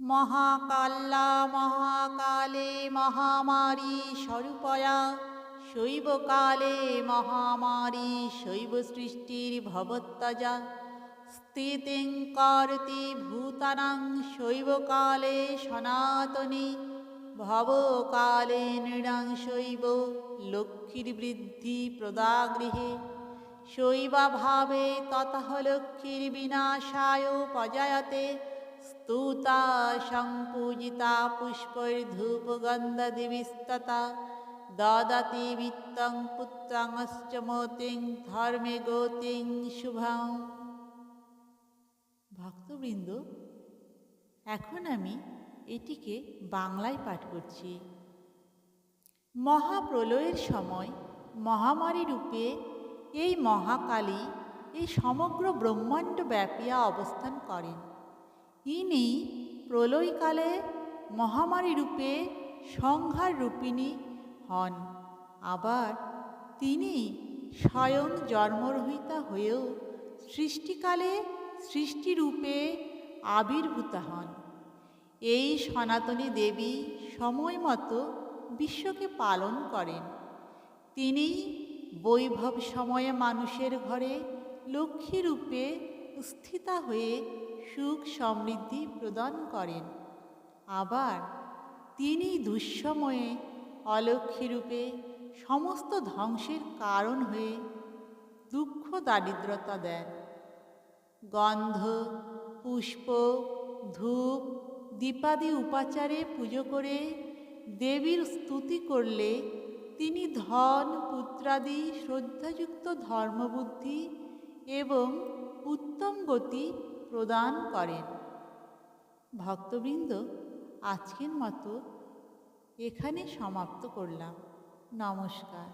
মহাকাল্লা মহাকালে মহামারী, স্বরূপয়া, শৈবকালে মহামারী শৈব সৃষ্টির ভবত্তজা। স্থিতিং করতি ভূতানাং, শৈবকালে সনাতনী, ভবকালে নৃণাং শৈব, লক্ষ্মীর বৃদ্ধি প্রদাগৃহে। শৈবাভাবে ততঃ লক্ষ্মীর বিনাশায় পজায়তে स्तूता সংপূজিতা পুষ্পৈর্ধূপগন্ধদিবিস্ততা দদতি বিত্তং পুত্রাংশ্চ মতিং ধর্মে গতিং শুভং ভক্তবৃন্দ এখন আমি এটিকে বাংলায় পাঠ করছি মহাপ্রলয়ের সময় মহামারী রূপে এই মহাকালী এই সমগ্র ব্রহ্মাণ্ড ব্যাপিয়া অবস্থান করেন ইনি প্রলয়কালে মহামারী রূপে সংহার রূপিণী হন। আবার তিনি স্বয়ং জন্মরহিতা হয়েও সৃষ্টিকালে সৃষ্টিরূপে আবির্ভূত হন। এই সনাতনী দেবী সময় মতো বিশ্বকে পালন করেন। তিনি বৈভব সময়ে মানুষের ঘরে লক্ষ্মী রূপে স্থিতা হয়ে সুখ সমৃদ্ধি প্রদান করেন। আবার তিনি দুঃসময়ে অলক্ষ্মী রূপে সমস্ত ধ্বংসের কারণ হয়ে দুঃখ দারিদ্রতা দেন। গন্ধ, পুষ্প, ধূপ, দীপাদি উপাচারে পুজো করে দেবীর স্তুতি করলে তিনি ধন, পুত্রাদি, শ্রদ্ধাযুক্ত ধর্মবুদ্ধি এবং উত্তম গতি প্রদান করেন। ভক্তবৃন্দ আজকের মতো এখানে সমাপ্ত করলাম। নমস্কার।